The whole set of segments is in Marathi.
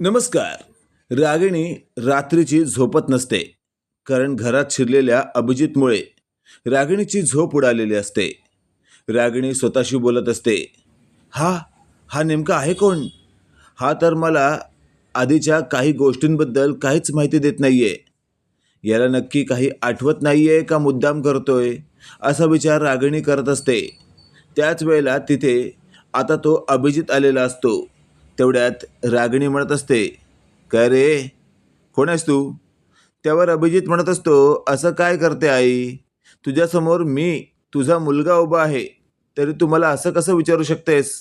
नमस्कार. रागिणी रात्रीची झोपत नसते कारण घरात शिरलेल्या अभिजितमुळे रागिणीची झोप उडालेली असते. रागिणी स्वतःशी बोलत असते हा हा नेमका आहे कोण? हा तर मला आधीच्या काही गोष्टींबद्दल काहीच माहिती देत नाही आहे याला नक्की काही आठवत नाही आहे का मुद्दाम करतोय? असा विचार रागिणी करत असते. त्याच वेळेला तिथे आता तो अभिजित आलेला असतो. तेवढ्यात रागिणी म्हणत असते काय रे? कोण आहेस तू? त्यावर अभिजित म्हणत असतो असं काय करते आई? तुझ्यासमोर मी तुझा मुलगा उभा आहे तरी तू मला असं कसं विचारू शकतेस?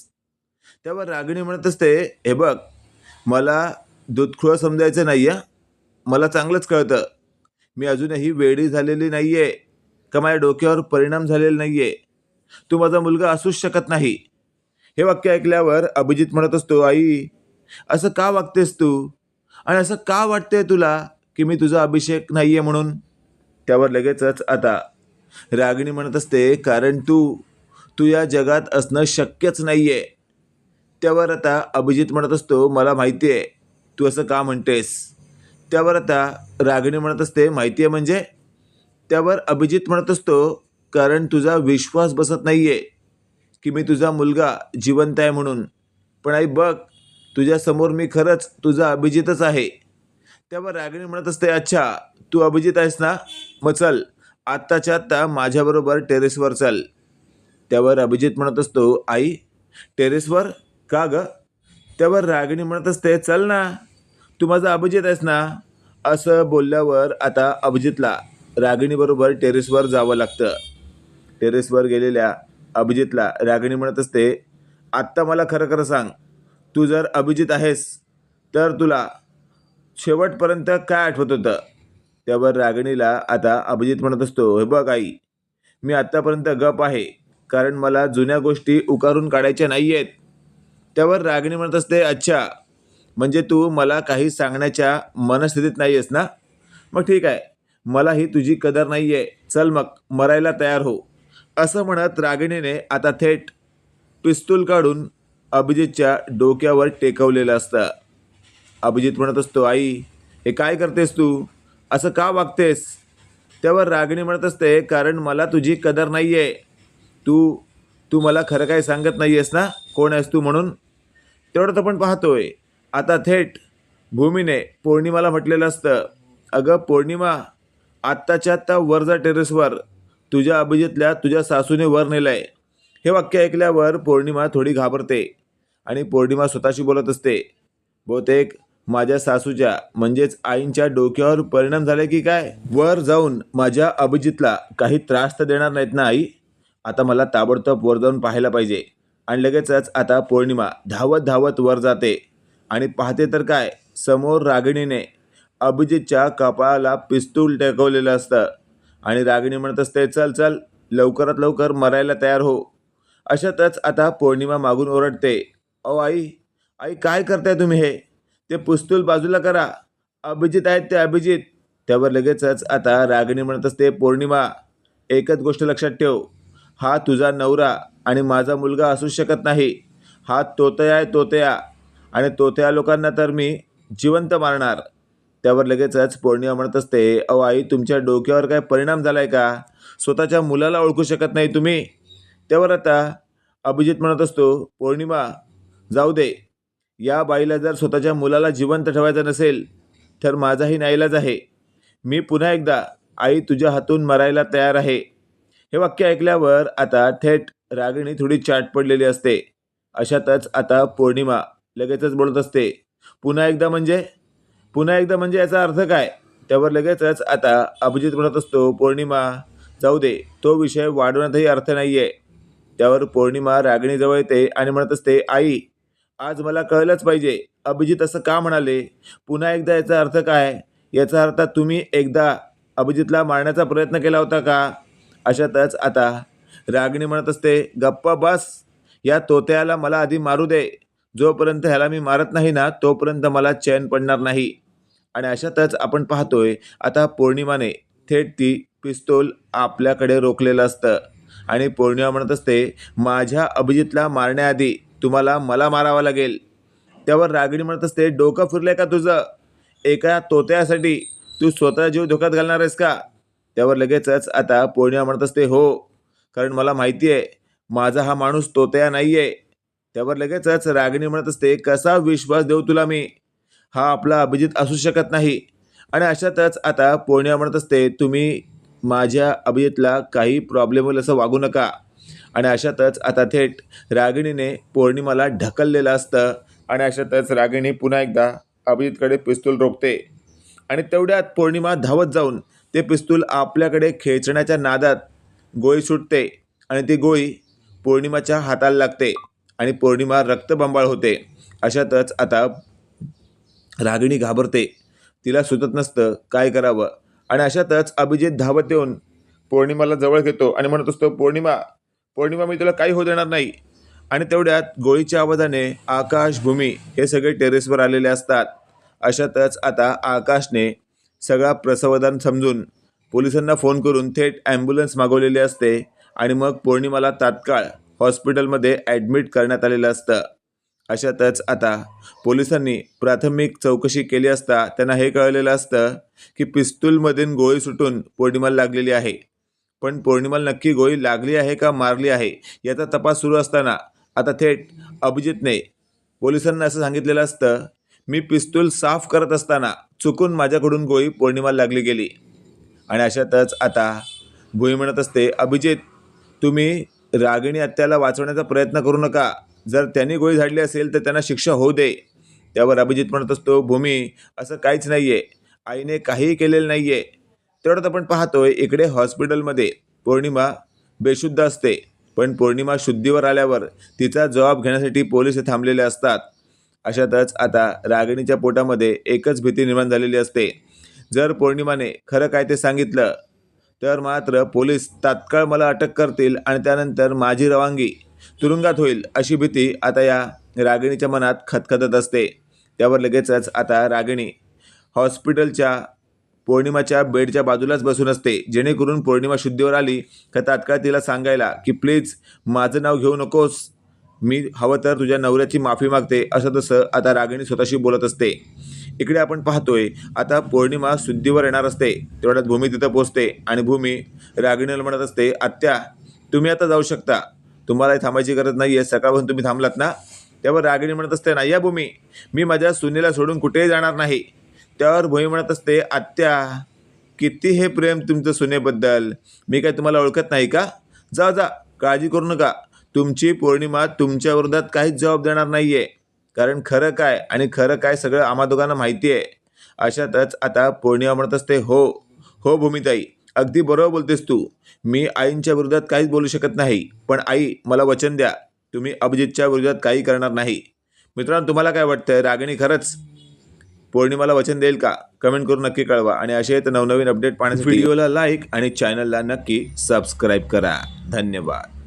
त्यावर रागिणी म्हणत असते हे बघ मला दूधखुळं समजायचं नाही आहे मला चांगलंच कळतं. मी अजूनही वेडी झालेली नाही आहे का माझ्या डोक्यावर परिणाम झालेला नाही आहे तू माझा मुलगा असूच शकत नाही. हे वाक्य ऐकल्यावर अभिजित म्हणत असतो आई असं का वागतेस तू? आणि असं का वाटतंय तुला की मी तुझा अभिषेक नाही आहे म्हणून? त्यावर लगेचच आता रागिणी म्हणत असते कारण तू तू या जगात असणं शक्यच नाही आहे त्यावर आता अभिजित म्हणत असतो मला माहिती आहे तू असं का म्हणतेस? त्यावर आता रागिणी म्हणत असते माहिती आहे म्हणजे? त्यावर अभिजित म्हणत असतो कारण तुझा विश्वास बसत नाही आहे की मी तुझा मुलगा जिवंत आहे म्हणून. पण आई बघ तुझ्यासमोर मी खरंच तुझा अभिजितच आहे. त्यावर रागिणी म्हणत असते अच्छा तू अभिजित आहेस ना? मग चल. आत्ताच्या आत्ता माझ्याबरोबर टेरेसवर चल. त्यावर अभिजित म्हणत असतो आई टेरेसवर? का ग? त्यावर रागिणी म्हणत असते चल ना. तू माझा अभिजित आहेस ना? असं बोलल्यावर आता अभिजितला रागिणीबरोबर टेरेसवर जावं लागतं. टेरेसवर गेलेल्या अभिजितला. रागिणी म्हणत असते आत्ता मला खरं खरं सांग तू जर अभिजित आहेस तर तुला शेवटपर्यंत काय आठवत होतं? त्यावर रागिणीला आता अभिजित म्हणत असतो हे बघ आई मी आत्तापर्यंत गप आहे कारण मला जुन्या गोष्टी उकारून काढायच्या नाही आहेत त्यावर रागिणी म्हणत असते अच्छा म्हणजे तू मला काही सांगण्याच्या मनस्थितीत नाही आहेस ना? मग ठीक आहे मलाही तुझी कदर नाही आहे चल मग मरायला तयार हो. असं म्हणत रागिणीने आता थेट पिस्तूल काढून अभिजितच्या डोक्यावर टेकवलेलं असतं. अभिजित म्हणत असतो आई हे काय करतेस तू? असं का वागतेस? त्यावर रागिणी म्हणत असते कारण मला तुझी कदर नाही आहे तू तू मला खरं काय सांगत नाही आहेस ना? कोण आहेस तू म्हणून? तेवढं तर पण पाहतोय. आता थेट भूमीने पौर्णिमाला म्हटलेलं असतं अगं पौर्णिमा आत्ताच्या आत्ता वरजा टेरेसवर तुझ्या अभिजितल्या तुझ्या सासूने वर नेलं आहे हे वाक्य ऐकल्यावर पौर्णिमा थोडी घाबरते आणि पौर्णिमा स्वतःशी बोलत असते. बहुतेक माझ्या सासूच्या म्हणजेच आईंच्या डोक्यावर परिणाम झाले की काय? वर जाऊन माझ्या अभिजितला काही त्रास तर देणार नाहीत ना आई? आता मला ताबडतोब वर जाऊन पाहायला पाहिजे. आणि लगेचच आता पौर्णिमा धावत धावत वर जाते. आणि पाहते तर काय? समोर रागिणीने अभिजितच्या कपाळाला पिस्तूल टेकवलेलं असतं. आणि रागिणी म्हणत असते चल चल लवकरात लवकर मरायला तयार हो. अशातच आता पौर्णिमा मागून ओरडते. अहो आई आई काय करताय तुम्ही हे? ते पुस्तूल बाजूला करा. अभिजित आहेत ते अभिजित. त्यावर लगेचच आता रागिणी म्हणत असते पौर्णिमा एकच गोष्ट लक्षात ठेव. हा तुझा नवरा आणि माझा मुलगा असू शकत नाही. हा तोतया आहे तोतया. आणि तोतया लोकांना तर मी जिवंत मारणार. त्यावर लगेचच पौर्णिमा म्हणत असते अहो आई तुमच्या डोक्यावर काय परिणाम झाला आहे का? स्वतःच्या मुलाला ओळखू शकत नाही तुम्ही. त्यावर आता अभिजित म्हणत असतो पौर्णिमा जाऊ दे. या बाईला जर स्वतःच्या मुलाला जिवंत ठेवायचं नसेल तर माझाही नाईलाज आहे. मी पुन्हा एकदा आई तुझ्या हातून मरायला तयार आहे. हे वाक्य ऐकल्यावर आता थेट रागिणी थोडी चाट पडलेली असते. अशातच आता पौर्णिमा लगेचच बोलत असते. पुन्हा एकदा म्हणजे? पुन्हा एकदा म्हणजे याचा अर्थ काय? त्यावर लगेचच आता अभिजित म्हणत असतो पौर्णिमा जाऊ दे तो विषय वाढवण्यातही अर्थ नाही आहे त्यावर पौर्णिमा रागिणीजवळ येते आणि म्हणत असते आई आज मला कळलंच पाहिजे अभिजित असं का म्हणाले? पुन्हा एकदा याचा अर्थ काय? याचा अर्थ तुम्ही एकदा अभिजितला मारण्याचा प्रयत्न केला होता का? अशातच आता रागिणी म्हणत असते गप्पा बस या तोत्याला मला आधी मारू दे जोपर्यंत ह्याला मी मारत नाही ना तोपर्यंत मला चैन पडणार नाही. आणि अशातच आपण पाहतोय आता पौर्णिमाने थेट ती पिस्तोल आपल्याकडे रोखलेलं असतं. आणि पौर्णिमा म्हणत असते माझ्या अभिजितला मारण्याआधी तुम्हाला मला मारावं लागेल. त्यावर रागिणी म्हणत असते डोकं फिरलंय का तुझं? एका तोत्यासाठी तू स्वतः जीव धोक्यात घालणार आहेस का? त्यावर लगेचच आता पौर्णिमा म्हणत असते हो कारण मला माहिती आहे माझा हा माणूस तोत्या नाही आहे त्यावर लगेचच रागिणी म्हणत असते कसा विश्वास देऊ तुला मी? हा आपला अभिजित असू शकत नाही. आणि अशातच आता पौर्णिमा म्हणत असते तुम्ही माझ्या अभिजितला काही प्रॉब्लेम होईल असं वागू नका. आणि अशातच आता थेट रागिणीने पौर्णिमाला ढकललेलं असतं. आणि अशातच रागिणी पुन्हा एकदा अभिजितकडे पिस्तूल रोखते. आणि तेवढ्यात पौर्णिमा धावत जाऊन ते पिस्तूल आपल्याकडे खेचण्याच्या नादात गोळी सुटते. आणि ती गोळी पौर्णिमाच्या हाताला लागते. आणि पौर्णिमा रक्तबंबाळ होते. अशातच आता रागिणी घाबरते. तिला सुचत नसतं काय करावं? आणि अशातच अभिजित धावत येऊन पौर्णिमाला जवळ घेतो आणि म्हणत असतो पौर्णिमा पौर्णिमा मी तुला काही होऊ देणार नाही. आणि तेवढ्यात गोळीच्या आवाजाने आकाश भूमी हे सगळे टेरेसवर आलेले असतात. अशातच आता आकाशने सगळा प्रसवधान समजून पोलिसांना फोन करून थेट ॲम्ब्युलन्स मागवलेली असते आणि मग पौर्णिमाला तात्काळ हॉस्पिटलमध्ये ॲडमिट करण्यात आलेलं असतं. अशातच आता पोलिसांनी प्राथमिक चौकशी केली असता त्यांना हे कळलेलं असतं की पिस्तूलमधून गोळी सुटून पौर्णिमाला लागलेली आहे. पण पौर्णिमाला नक्की गोळी लागली आहे का मारली आहे याचा तपास सुरू असताना आता थेट अभिजितने पोलिसांना असं सांगितलेलं असतं मी पिस्तूल साफ करत असताना चुकून माझ्याकडून गोळी पौर्णिमाला लागली गेली. आणि अशातच आता भुई म्हणत असते अभिजित तुम्ही रागिणी आत्याला वाचवण्याचा प्रयत्न करू नका. जर त्यांनी गोळी झाडली असेल तर त्यांना शिक्षा होऊ दे. त्यावर अभिजित म्हणत असतो भूमी असं काहीच नाही आहे आईने काहीही केलेलं नाही आहे तेवढ्यात आपण पाहतोय इकडे हॉस्पिटलमध्ये पौर्णिमा बेशुद्ध असते. पण पौर्णिमा शुद्धीवर आल्यावर तिचा जबाब घेण्यासाठी पोलीस हे थांबलेले असतात. अशातच आता रागिणीच्या पोटामध्ये एकच भीती निर्माण झालेली असते. जर पौर्णिमाने खरं काय ते सांगितलं तर मात्र पोलीस तात्काळ मला अटक करतील आणि त्यानंतर माझी रवानगी तुरुंगात होईल अशी भीती आता या रागिणीच्या मनात खतखतत असते. त्यावर लगेचच आता रागिणी हॉस्पिटलच्या पौर्णिमाच्या बेडच्या बाजूलाच बसून असते. जेणेकरून पौर्णिमा शुद्धीवर आली का तात्काळ तिला सांगायला की प्लीज माझं नाव घेऊ नकोस. मी हवं तर तुझ्या नवऱ्याची माफी मागते असं तसं आता रागिणी स्वतःशी बोलत असते. इकडे आपण पाहतोय आता पौर्णिमा शुद्धीवर येणार असते. तेवढ्यात भूमी तिथं पोचते आणि भूमी रागिणीला म्हणत असते आत्या तुम्ही आता जाऊ शकता. तुम्हाला थांबायची गरज नाही आहे सकाळपासून तुम्ही थांबलात ना? त्यावर रागिणी म्हणत असते नाही या भूमी मी माझ्या सुनेला सोडून कुठेही जाणार नाही. त्यावर भूमी म्हणत असते आत्या किती हे प्रेम तुमचं सुनेबद्दल. मी काय तुम्हाला ओळखत नाही का? जा जा काळजी करू नका. तुमची पौर्णिमा तुमच्या विरोधात काहीच जबाब देणार नाही आहे कारण खरं काय आणि खरं काय सगळं आम्हा दोघांना माहिती आहे अशातच आता पौर्णिमा म्हणत असते हो हो भूमिताई अगदी बरोबर बोलतेस तू. मी आईंच्या विरोधात काहीच बोलू शकत नाही पण आई मला वचन द्या. तुम्ही अभिजितच्या विरोधात काही करणार नाही. मित्रांनो तुम्हाला काय वाटतं? रागिणी खरंच पौर्णिमाला वचन देईल का? कमेंट करून नक्की कळवा. आणि असे नवनवीन अपडेट पाहण्यासाठी व्हिडिओला लाईक आणि चॅनलला नक्की सबस्क्राईब करा. धन्यवाद.